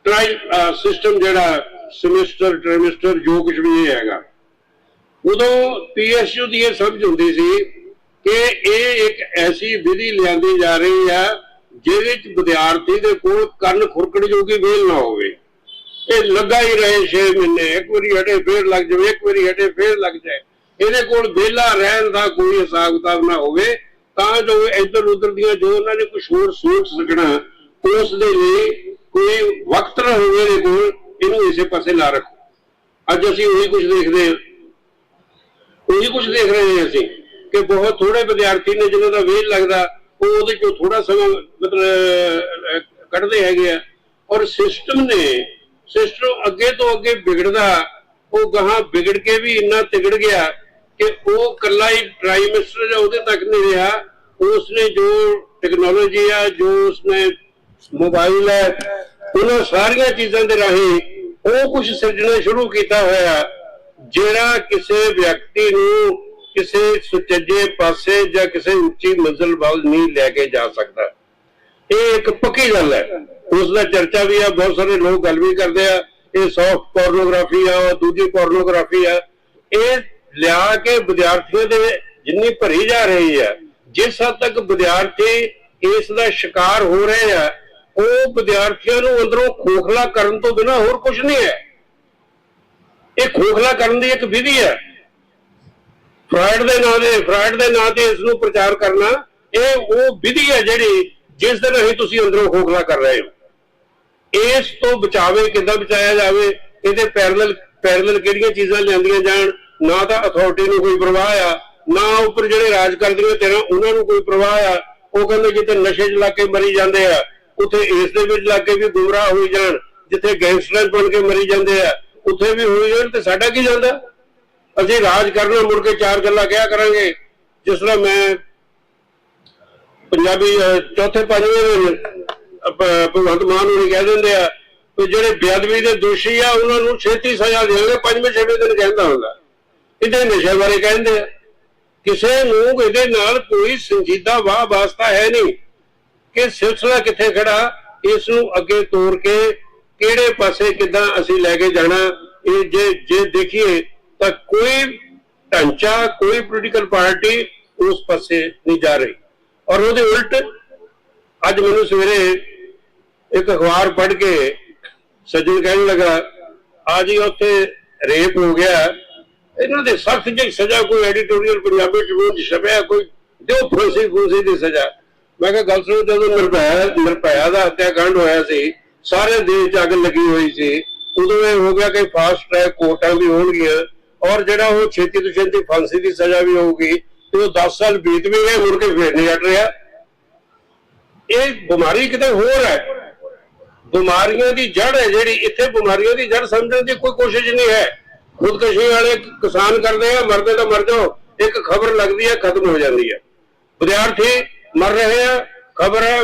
ਟਰਾਈ ਸਿਸਟਮ ਜਿਹੜਾ ਸਮੈਸਟਰ ਟ੍ਰਾਈਮੈਸਟਰ ਜੋ ਕੁਝ ਵੀ ਇਹ ਹੈਗਾ। ਉਦੋਂ ਪੀਐਸਯੂ ਦੀ ਇਹ ਸਮਝ ਹੁੰਦੀ ਸੀ ਕਿ ਇਹ ਇੱਕ ਐਸੀ ਵਿਧੀ ਲਿਆਂਦੀ ਜਾ ਰਹੀ ਆ ਜਿਹਦੇ ਵਿੱਚ ਵਿਦਿਆਰਥੀ ਦੇ ਕੋਲ ਕੰਨ ਖੁਰਕਣ ਜੋਗੀ ਵੇਲ ਨਾ ਹੋਵੇ। ਇਹ ਲੱਗਾ ਹੀ ਰਹੇ 6 ਮਹੀਨੇ, ਇੱਕ ਵਾਰੀ ਹਟੇ ਫੇਰ ਲੱਗ ਜਾਵੇ, ਇੱਕ ਵਾਰੀ ਹਟੇ ਫੇਰ ਲੱਗ ਜਾਏ। ਇਹਦੇ ਕੋਲ ਵਿਹਲਾ ਰਹਿਣ ਦਾ ਕੋਈ ਹਿਸਾਬ ਕਿਤਾਬ ਨਾ ਹੋਵੇ, ਤਾਂ ਜੋ ਇੱਧਰ ਉੱਧਰ ਦੀਆਂ ਜੋ ਉਹਨਾਂ ਨੇ ਕੁਝ ਹੋਰ ਸੋਚ ਸਕਣਾ, ਉਸ ਦੇ ਲਈ ਕੋਈ ਵਕਤ ਨਾ ਹੋਵੇ ਇਹਦੇ ਕੋਲ, ਇਹਨੂੰ ਇਸੇ ਪਾਸੇ ਲਾ ਰੱਖੋ। ਅੱਜ ਅਸੀਂ ਉਹੀ ਕੁਝ ਦੇਖਦੇ ਹਾਂ। ਉਹੀ ਕੁਝ ਦੇਖ ਰਹੇ ਹਾਂ ਅਸੀਂ ਕਿ ਬਹੁਤ ਥੋੜੇ ਵਿਦਿਆਰਥੀ ਨੇ ਜਿਨ੍ਹਾਂ ਦਾ ਵੇਲ ਲੱਗਦਾ ਉਹ ਉਹਦੇ ਚੋਂ ਥੋੜਾ ਸਮਾਂ ਮਤਲਬ ਕੱਢਦੇ ਹੈਗੇ ਆ। ਔਰ ਸਿਸਟਮ ਨੇ ਸਿਸਟਮ ਅੱਗੇ ਤੋਂ ਅੱਗੇ ਵਿਗੜਦਾ, ਉਹ ਗਾਹਾਂ ਵਿਗੜ ਕੇ ਵੀ ਇੰਨਾ ਤਿਗੜ ਗਿਆ ਕਿ ਉਹ ਕੱਲਾ ਹੀ ਟ੍ਰਾਈਮੈਸਟਰ ਜਾਂ ਉਹਦੇ ਤੱਕ ਨਹੀਂ ਰਿਹਾ। ਉਸਨੇ ਜੋ ਟੈਕਨੋਲੋਜੀ ਆ, ਜੋ ਉਸਨੇ ਮੋਬਾਈਲ ਹੈ ਉਹਨਾਂ ਸਾਰੀਆਂ ਚੀਜ਼ਾਂ ਦੇ ਰਾਹੀਂ ਉਹ ਕੁਝ ਸਿਰਜਣਾ ਸ਼ੁਰੂ ਕੀਤਾ ਹੋਇਆ, ਜਿਹੜਾ ਕਿਸੇ ਵਿਅਕਤੀ ਨੂੰ ਕਿਸੇ ਸੁਚੱਜੇ ਪਾਸੇ ਜਾਂ ਕਿਸੇ ਉੱਚੀ ਮੰਜ਼ਿਲ ਵੱਲ ਨਹੀਂ ਲੈ ਕੇ ਜਾ ਸਕਦਾ। ਇਹ ਇੱਕ ਪੱਕੀ ਗੱਲ ਹੈ। ਉਸ ਦਾ ਚਰਚਾ ਵੀ ਆ, ਬਹੁਤ ਸਾਰੇ ਲੋਕ ਗੱਲ ਵੀ ਕਰਦੇ ਆ, ਇਹ ਸੌਫਟ ਪੋਰਨੋਗ੍ਰਾਫੀ ਆ, ਉਹ ਦੂਜੀ ਪੋਰਨੋਗ੍ਰਾਫੀ ਆ। ਇਹ ਲਿਆ ਕੇ ਵਿਦਿਆਰਥੀਆਂ ਦੇ ਜਿੰਨੀ ਭਰੀ ਜਾ ਰਹੀ ਹੈ, ਜਿਸ ਹੱਦ ਤੱਕ ਵਿਦਿਆਰਥੀ ਇਸ ਦਾ ਸ਼ਿਕਾਰ ਹੋ ਰਹੇ ਆ, ਉਹ ਵਿਦਿਆਰਥੀਆਂ ਨੂੰ ਅੰਦਰੋਂ ਖੋਖਲਾ ਕਰਨ ਤੋਂ ਬਿਨਾ ਹੋਰ ਕੁਝ ਨਹੀਂ ਹੈ। ਇਹ ਖੋਖਲਾ ਕਰਨ ਦੀ ਇੱਕ ਵਿਧੀ ਹੈ। ਫਰਾਇਡ ਦੇ ਨਾਂ ਦੇ ਫਰਾਇਡ ਦੇ ਨਾਂ ਤੇ ਇਸ ਨੂੰ ਪ੍ਰਚਾਰ ਕਰਨਾ, ਇਹ ਉਹ ਵਿਧੀ ਹੈ ਜਿਹੜੀ ਜਿਸ ਦੇ ਰਾਹੀਂ ਤੁਸੀਂ ਅੰਦਰੋਂ ਖੋਖਲਾ ਕਰ ਰਹੇ ਹੋ। ਇਸ ਤੋਂ ਬਚਾਵੇ ਕਿੱਦਾਂ ਬਚਾਇਆ ਜਾਵੇ, ਇਹਦੇ ਪੈਰਲਲ ਪੈਰਲਲ ਕਿਹੜੀਆਂ ਚੀਜ਼ਾਂ ਲਿਆਂਦੀਆਂ ਜਾਣ, ਨਾ ਤਾਂ ਅਥਾਰਟੀ ਨੂੰ ਕੋਈ ਪ੍ਰਵਾਹ ਆ, ਨਾ ਉੱਪਰ ਜਿਹੜੇ ਰਾਜ ਕਰਦੇ ਕਰਦੀਆਂ ਤੇਰਾ, ਉਹਨਾਂ ਨੂੰ ਕੋਈ ਪ੍ਰਵਾਹ ਆ। ਉਹ ਕਹਿੰਦੇ ਜਿੱਥੇ ਨਸ਼ੇ 'ਚ ਲੱਗ ਕੇ ਮਰੀ ਜਾਂਦੇ ਆ, ਉੱਥੇ ਇਸ ਦੇ ਵਿੱਚ ਲੱਗ ਕੇ ਵੀ ਗੁੰਮਰਾਹ ਹੋਈ ਜਾਣ, ਜਿੱਥੇ ਗੈਂਗਸਟਰ ਬਣ ਕੇ ਮਰੀ ਜਾਂਦੇ ਆ, ਉੱਥੇ ਵੀ ਹੋਈ ਜਾਣ ਤੇ ਸਾਡਾ ਕੀ ਜਾਂਦਾ? ਅਸੀਂ ਰਾਜ ਕਰਨਾ ਮੁੜ ਕੇ ਚਾਰ ਗੱਲਾਂ ਕਿਹਾ ਕਰਾਂਗੇ? ਜਿਸ ਤਰ੍ਹਾਂ ਮੈਂ ਪੰਜਾਬੀ ਚੌਥੇ, ਪੰਜਵੇਂ ਭਗਵੰਤ ਮਾਨ ਨੂੰ ਕਹਿ ਦਿੰਦੇ ਆ ਕਿ ਜਿਹੜੇ ਬੇਅਦਬੀ ਦੇ ਦੋਸ਼ੀ ਆ, ਉਹਨਾਂ ਨੂੰ ਛੇਤੀ ਸਜ਼ਾ ਦੇਵਾਂਗੇ, ਪੰਜਵੇਂ, ਛੇਵੇਂ ਦਿਨ ਕਹਿੰਦਾ ਹੁੰਦਾ। ਇਹਦੇ ਨਸ਼ੇ ਬਾਰੇ ਕਹਿੰਦੇ ਆ। ਕਿਸੇ ਨੂੰ ਇਹਦੇ ਨਾਲ ਕੋਈ ਸੰਜੀਦਾ ਵਾਹ ਵਾਸਤਾ ਹੈ ਨਹੀਂ ਕਿ ਸਿਲਸਿਲਾ ਕਿੱਥੇ ਖੜਾ, ਇਸ ਨੂੰ ਅੱਗੇ ਤੋਰ ਕੇ ਕਿਹੜੇ ਪਾਸੇ ਕਿਦਾਂ ਅਸੀਂ ਲੈ ਕੇ ਜਾਣਾ, ਇਹ ਜੇ ਜੇ ਦੇਖੀਏ ਤਾਂ ਕੋਈ ਢਾਂਚਾ, ਕੋਈ ਪੋਲੀਟੀਕਲ ਪਾਰਟੀ ਉਸ ਪਾਸੇ ਨਹੀਂ ਜਾ ਰਹੀ। ਔਰ ਉਹਦੇ ਉਲਟ ਅੱਜ ਮੈਨੂੰ ਸਵੇਰੇ ਇੱਕ ਅਖਬਾਰ ਪੜ੍ਹ ਕੇ ਸੱਜਣ ਕਹਿਣ ਲੱਗਾ, ਆ ਜੀ, ਉੱਥੇ ਰੇਪ ਹੋ ਗਿਆ। ਇਹਨਾਂ ਦੇ ਸਖਤ ਜਿਹੀ ਸਜ਼ਾ ਕੋਈ ਐਡੀਟੋਰੀਅਲ ਪੰਜਾਬੀ ਟ੍ਰਿਬਿਊਨ 'ਚ ਛਪਿਆ, ਕੋਈ ਦਿਓ ਫਾਂਸੀ ਫੂਸੀ ਦੀ ਸਜ਼ਾ। ਮੈਂ ਕਿਹਾ, ਗੱਲ ਸੁਣੋ, ਜਦੋਂ ਨਿਰਭਇਆ ਨਿਰਭਇਆ ਦਾ ਹੱਤਿਆਕਾਂਡ ਹੋਇਆ ਸੀ, ਸਾਰੇ ਦੇਸ਼ 'ਚ ਅੱਗ ਲੱਗੀ ਹੋਈ ਸੀ। ਉਦੋਂ ਇਹ ਹੋ ਗਿਆ ਕਿ ਫਾਸਟ ਟਰੈਕ ਕੋਰਟਾਂ ਵੀ ਹੋਣਗੀਆਂ। ਔਰ ਜਿਹੜਾ ਉਹ ਛੇਤੀ ਤੋਂ ਛੇਤੀ ਫਾਂਸੀ ਦੀ ਸਜ਼ਾ ਵੀ ਹੋਊਗੀ, ਤੇ ਉਹ 10 ਸਾਲ ਬੀਤ ਵੀ ਗਏ, ਮੁੜ ਕੇ ਫੇਰ ਨਹੀਂ ਹਟ ਰਿਹਾ। ਇਹ ਬਿਮਾਰੀ ਕਿਤੇ ਹੋਰ ਹੈ। ਬਿਮਾਰੀਆਂ ਦੀ ਜੜ ਹੈ ਜਿਹੜੀ, ਇੱਥੇ ਬਿਮਾਰੀਆਂ ਦੀ ਜੜ ਸਮਝਣ ਦੀ ਕੋਈ ਕੋਸ਼ਿਸ਼ ਨਹੀਂ ਹੈ। ਖੁਦਕਸ਼ੀ ਵਾਲੇ ਕਿਸਾਨ ਕਰਦੇ ਆ, ਮਰਦੇ ਤਾਂ ਮਰ ਜਾਓ, ਇੱਕ ਖਬਰ ਲੱਗਦੀ ਹੈ, ਖਤਮ ਹੋ ਜਾਂਦੀ ਹੈ। ਵਿਦਿਆਰਥੀ ਮਰ ਰਹੇ ਆ, ਖਬਰ ਹੈ,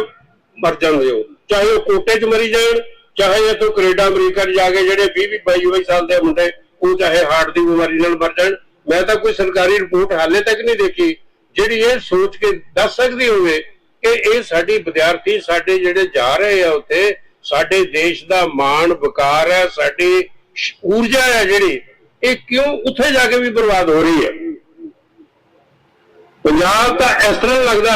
ਮਰ ਜਾਂਦੇ ਹੋ। ਚਾਹੇ ਉਹ ਕੋਟੇ 'ਚ ਮਰੀ ਜਾਣ, ਚਾਹੇ ਇਥੋਂ ਕੈਨੇਡਾ, ਅਮਰੀਕਾ 'ਚ ਜਾ ਕੇ ਜਿਹੜੇ 20 20 22 22 ਸਾਲ ਦੇ ਮੁੰਡੇ ਉਹ ਚਾਹੇ ਹਾਰਟ ਦੀ ਬਿਮਾਰੀ ਨਾਲ ਮਰ ਜਾਣ। ਮੈਂ ਤਾਂ ਕੋਈ ਸਰਕਾਰੀ ਰਿਪੋਰਟ ਹਾਲੇ ਤੱਕ ਨਹੀਂ ਦੇਖੀ, ਜਿਹੜੀ ਇਹ ਸੋਚ ਕੇ ਦੱਸ ਸਕਦੀ ਹੋਵੇ ਕਿ ਇਹ ਸਾਡੀ ਵਿਦਿਆਰਥੀ, ਸਾਡੇ ਜਿਹੜੇ ਜਾ ਰਹੇ ਆ ਉੱਥੇ, ਸਾਡੇ ਦੇਸ਼ ਦਾ ਮਾਣ, ਵਕਾਰ ਹੈ, ਸਾਡੀ ਊਰਜਾ ਹੈ ਜਿਹੜੀ, ਇਹ ਕਿਉਂ ਉੱਥੇ ਜਾ ਕੇ ਵੀ ਬਰਬਾਦ ਹੋ ਰਹੀ ਹੈ? ਪੰਜਾਬ ਤਾਂ ਇਸ ਤਰ੍ਹਾਂ ਲੱਗਦਾ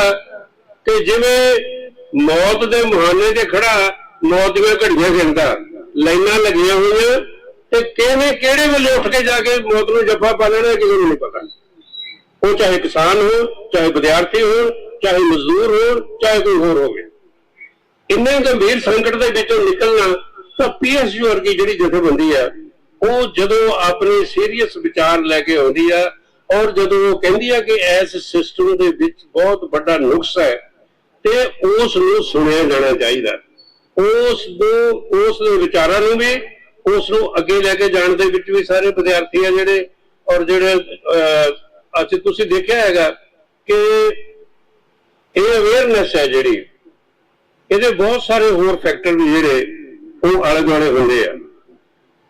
ਕਿ ਜਿਵੇਂ ਮੌਤ ਦੇ ਮੁਹਾਨੇ ਤੇ ਖੜਾ, ਮੌਤ ਦੀਆਂ ਘੜੀਆਂ ਗਿਣਦਾ ਲਾਈਨਾਂ ਲੱਗੀਆਂ ਹੋਈਆਂ ਤੇ ਕਿਹਨੇ ਕਿਹੜੇ ਵੇਲੇ ਉੱਠ ਕੇ ਜਾ ਕੇ ਮੌਤ ਨੂੰ ਜੱਫਾ ਪਾ ਲੈਣਾ ਕਿਸੇ ਨੂੰ ਨਹੀਂ ਪਤਾ। ਉਹ ਚਾਹੇ ਕਿਸਾਨ ਹੋਣ, ਚਾਹੇ ਵਿਦਿਆਰਥੀ ਹੋਣ, ਚਾਹੇ ਮਜ਼ਦੂਰ ਹੋਣ, ਚਾਹੇ ਕੋਈ ਹੋਰ ਹੋਵੇ। ਇੰਨੇ ਗੰਭੀਰ ਸੰਕਟ ਦੇ ਵਿੱਚੋਂ ਨਿਕਲਣਾ ਤਾਂ ਪੀਐਸਯੂ ਵਰਗੀ ਜਿਹੜੀ ਜਥੇਬੰਦੀ ਆ, ਉਹ ਜਦੋਂ ਆਪਣੇ ਸੀਰੀਅਸ ਵਿਚਾਰ ਲੈ ਕੇ ਆਉਂਦੀ ਆ, ਔਰ ਜਦੋਂ ਉਹ ਕਹਿੰਦੀ ਆ ਕਿ ਇਸ ਸਿਸਟਮ ਦੇ ਵਿੱਚ ਬਹੁਤ ਵੱਡਾ ਨੁਕਸ ਹੈ, ਤੇ ਉਸ ਨੂੰ ਸੁਣਿਆ ਜਾਣਾ ਚਾਹੀਦਾ। ਉਸ ਨੂੰ, ਉਸ ਦੇ ਵਿਚਾਰਾਂ ਨੂੰ ਵੀ ਉਸ ਨੂੰ ਅੱਗੇ ਲੈ ਕੇ ਜਾਣ ਦੇ ਵਿੱਚ ਵੀ ਸਾਰੇ ਵਿਦਿਆਰਥੀ ਆ ਜਿਹੜੇ, ਔਰ ਜਿਹੜੇ ਅੱਜ ਤੁਸੀਂ ਦੇਖਿਆ ਹੈਗਾ ਕਿ ਇਹ ਅਵੇਅਰਨੈਸ ਹੈ ਜਿਹੜੀ, ਇਹਦੇ ਬਹੁਤ ਸਾਰੇ ਹੋਰ ਫੈਕਟਰ ਵੀ ਜਿਹੜੇ ਉਹ ਆਲੇ ਦੁਆਲੇ ਹੁੰਦੇ ਆ।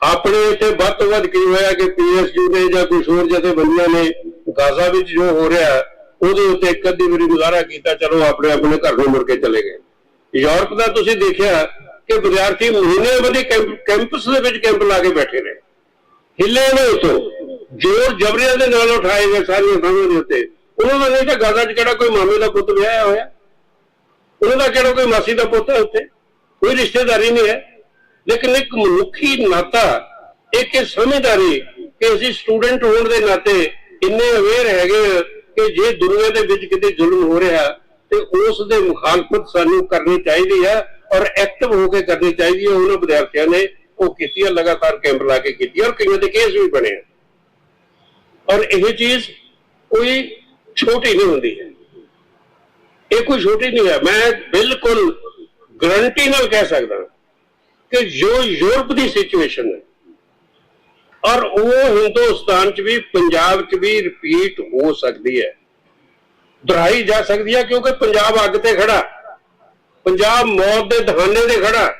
ਆਪਣੇ ਇੱਥੇ ਵੱਧ ਤੋਂ ਵੱਧ ਕੀ ਹੋਇਆ ਕਿ ਪੀਐਸਯੂ ਦੇ ਜਾਂ ਕੁਝ ਹੋਰ ਜਥੇਬੰਦੀਆਂ ਨੇ ਗਾਜ਼ਾ ਵਿੱਚ ਜੋ ਹੋ ਰਿਹਾ, ਉਹਦੇ ਉੱਤੇ ਇੱਕ ਅੱਧੀ ਵਾਰੀ ਗੁਜ਼ਾਰਾ ਕੀਤਾ, ਚਲੋ ਆਪਣੇ ਆਪਣੇ ਘਰ ਨੂੰ ਮੁੜ ਕੇ ਚਲੇ ਗਏ। ਯੂਰਪ ਦਾ ਤੁਸੀਂ ਦੇਖਿਆ ਕਿ ਵਿਦਿਆਰਥੀ ਮਹੀਨੇ ਵਧੇ ਕੈਂਪਸ ਦੇ ਵਿੱਚ ਕੈਂਪ ਲਾ ਕੇ ਬੈਠੇ ਨੇ। ਹਿੱਲੇ ਨੇ ਉਤੋਂ ਜੋਰ ਜਬਰਿਆਂ ਦੇ ਨਾਲ ਉਠਾਏ ਗਏ ਸਾਰੀਆਂ ਥਾਵਾਂ ਦੇ ਉੱਤੇ। ਉਹਨਾਂ ਦਾ ਨਹੀਂ ਤਾਂ ਗਾਜ਼ਾ 'ਚ ਕਿਹੜਾ ਕੋਈ ਮਾਮੇ ਦਾ ਪੁੱਤ ਵਿਆਹਿਆ ਹੋਇਆ? ਉਹਨਾਂ ਦਾ ਕਿਹੜਾ ਕੋਈ ਮਾਸੀ ਦਾ ਪੁੱਤ ਹੈ ਉੱਥੇ? ਕੋਈ ਰਿਸ਼ਤੇਦਾਰੀ ਨਹੀਂ ਹੈ। ਲੇਕਿਨ ਇੱਕ ਮਨੁੱਖੀ ਨਾਤਾ, ਇੱਕ ਇਹ ਸਮਝਦਾਰੀ ਕਿ ਅਸੀਂ ਸਟੂਡੈਂਟ ਹੋਣ ਦੇ ਨਾਤੇ ਇੰਨੇ ਅਵੇਅਰ ਹੈਗੇ ਕਿ ਜੇ ਦੁਨੀਆ ਦੇ ਵਿੱਚ ਕਿਤੇ ਜ਼ੁਲਮ ਹੋ ਰਿਹਾ ਤੇ ਉਸ ਦੇ ਮੁਖਾਲਫਤ ਸਾਨੂੰ ਕਰਨੀ ਚਾਹੀਦੀ ਹੈ ਔਰ ਐਕਟਿਵ ਹੋ ਕੇ ਕਰਨੀ ਚਾਹੀਦੀ ਹੈ, ਉਹਨਾਂ ਵਿਦਿਆਰਥੀਆਂ ਨੇ ਉਹ ਕੀਤੀ ਹੈ ਲਗਾਤਾਰ ਕੈਂਪ ਲਾ ਕੇ ਕੀਤੀ ਔਰ ਕਈਆਂ ਦੇ ਕੇਸ ਵੀ ਬਣੇ ਔਰ ਇਹ ਚੀਜ਼ ਕੋਈ ਛੋਟੀ ਨਹੀਂ ਹੁੰਦੀ ਹੈ। ਇਹ ਕੋਈ ਛੋਟੀ ਨਹੀਂ ਹੈ। ਮੈਂ ਬਿਲਕੁਲ ਗਰੰਟੀ ਨਾਲ ਕਹਿ ਸਕਦਾ ਕਿ ਜੋ ਯੂਰਪ ਦੀ ਸਿਚੁਏਸ਼ਨ ਹੈ, ਔਰ ਉਹ ਹਿੰਦੁਸਤਾਨ ਚ ਵੀ, ਪੰਜਾਬ ਚ ਵੀ ਰਿਪੀਟ ਹੋ ਸਕਦੀ ਹੈ। ਦੁਹਰਾਈ ਜਾ ਸਕਦੀ ਹੈ ਕਿਉਂਕਿ ਪੰਜਾਬ ਅੱਗ ਤੇ ਖੜਾ। ਪੰਜਾਬ ਮੌਤ ਦੇ ਦਹਾਨੇ ਤੇ ਖੜਾ।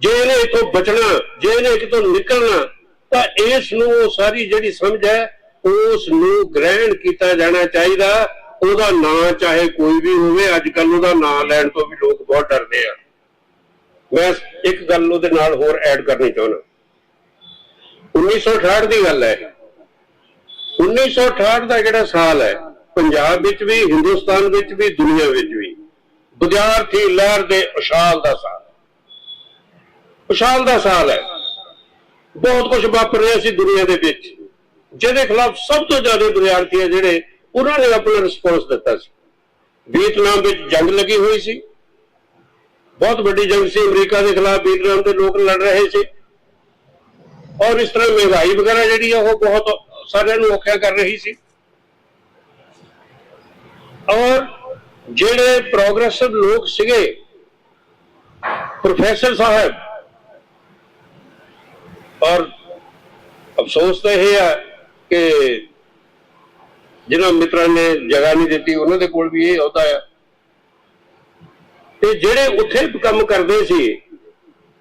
ਜੇ ਇਹਨੇ ਇਥੋਂ ਬਚਣਾ, ਜੇ ਇਹਨੇ ਇਥੋਂ ਨਿਕਲਣਾ, ਤਾਂ ਇਸ ਨੂੰ ਉਹ ਸਾਰੀ ਜਿਹੜੀ ਸਮਝ ਹੈ, ਉਸ ਨੂੰ ਗ੍ਰਹਿਣ ਕੀਤਾ ਜਾਣਾ ਚਾਹੀਦਾ। ਉਹਦਾ ਨਾਂ ਚਾਹੇ ਕੋਈ ਵੀ ਹੋਵੇ ਅੱਜ ਕੱਲ ਉਹਦਾ ਨਾਂ ਲੈਣ ਤੋਂ ਵੀ ਲੋਕ ਬਹੁਤ ਡਰਦੇ ਆ। ਮੈਂ ਇੱਕ ਗੱਲ ਉਹਦੇ ਨਾਲ ਹੋਰ ਐਡ ਕਰਨੀ ਚਾਹੁੰਦਾ। 1968 ਦੀ ਗੱਲ ਹੈ। 1968 ਦਾ ਜਿਹੜਾ ਸਾਲ ਹੈ, ਪੰਜਾਬ ਵਿੱਚ ਵੀ, ਹਿੰਦੁਸਤਾਨ ਵਿੱਚ ਵੀ, ਦੁਨੀਆ ਵਿੱਚ ਵੀ ਵਿਦਿਆਰਥੀ ਲਹਿਰ ਦੇ ਉਛਾਲ ਦਾ ਸਾਲ ਉਛਾਲ ਦਾ ਸਾਲ ਹੈ। ਬਹੁਤ ਕੁਝ ਵਾਪਰ ਰਿਹਾ ਸੀ ਦੁਨੀਆ ਦੇ ਵਿੱਚ, ਜਿਹਦੇ ਖਿਲਾਫ ਸਭ ਤੋਂ ਜ਼ਿਆਦਾ ਵਿਦਿਆਰਥੀ ਆ ਜਿਹੜੇ ਉਹਨਾਂ ਨੇ ਆਪਣਾ ਰਿਸਪੌਂਸ ਦਿੱਤਾ ਸੀ। ਵੀਅਤਨਾਮ ਵਿੱਚ ਜੰਗ ਲੱਗੀ ਹੋਈ ਸੀ। ਬਹੁਤ ਵੱਡੀ ਜੰਗ ਸੀ। ਅਮਰੀਕਾ ਦੇ ਖਿਲਾਫ ਵੀਅਤਨਾਮ ਦੇ ਲੋਕ ਲੜ ਰਹੇ ਸੀ। ਔਰ ਇਸ ਤਰ੍ਹਾਂ ਮਹਿੰਗਾਈ ਵਗੈਰਾ ਜਿਹੜੀ ਆ, ਉਹ ਬਹੁਤ ਸਾਰਿਆਂ ਨੂੰ ਔਖਿਆ ਕਰ ਰਹੀ ਸੀ। ਔਰ ਜਿਹੜੇ ਪ੍ਰੋਗਰੈਸਿਵ ਲੋਕ ਸੀਗੇ, ਪ੍ਰੋਫੈਸਰ ਸਾਹਿਬ, ਔਰ ਅਫਸੋਸ ਤਾਂ ਇਹ ਹੈ ਕਿ ਜਿਨ੍ਹਾਂ ਮਿੱਤਰਾਂ ਨੇ ਜਗ੍ਹਾ ਨਹੀਂ ਦਿੱਤੀ, ਉਹਨਾਂ ਦੇ ਕੋਲ ਵੀ ਇਹ ਅਹੁਦਾ ਆ। ਤੇ ਜਿਹੜੇ ਉੱਥੇ ਕੰਮ ਕਰਦੇ ਸੀ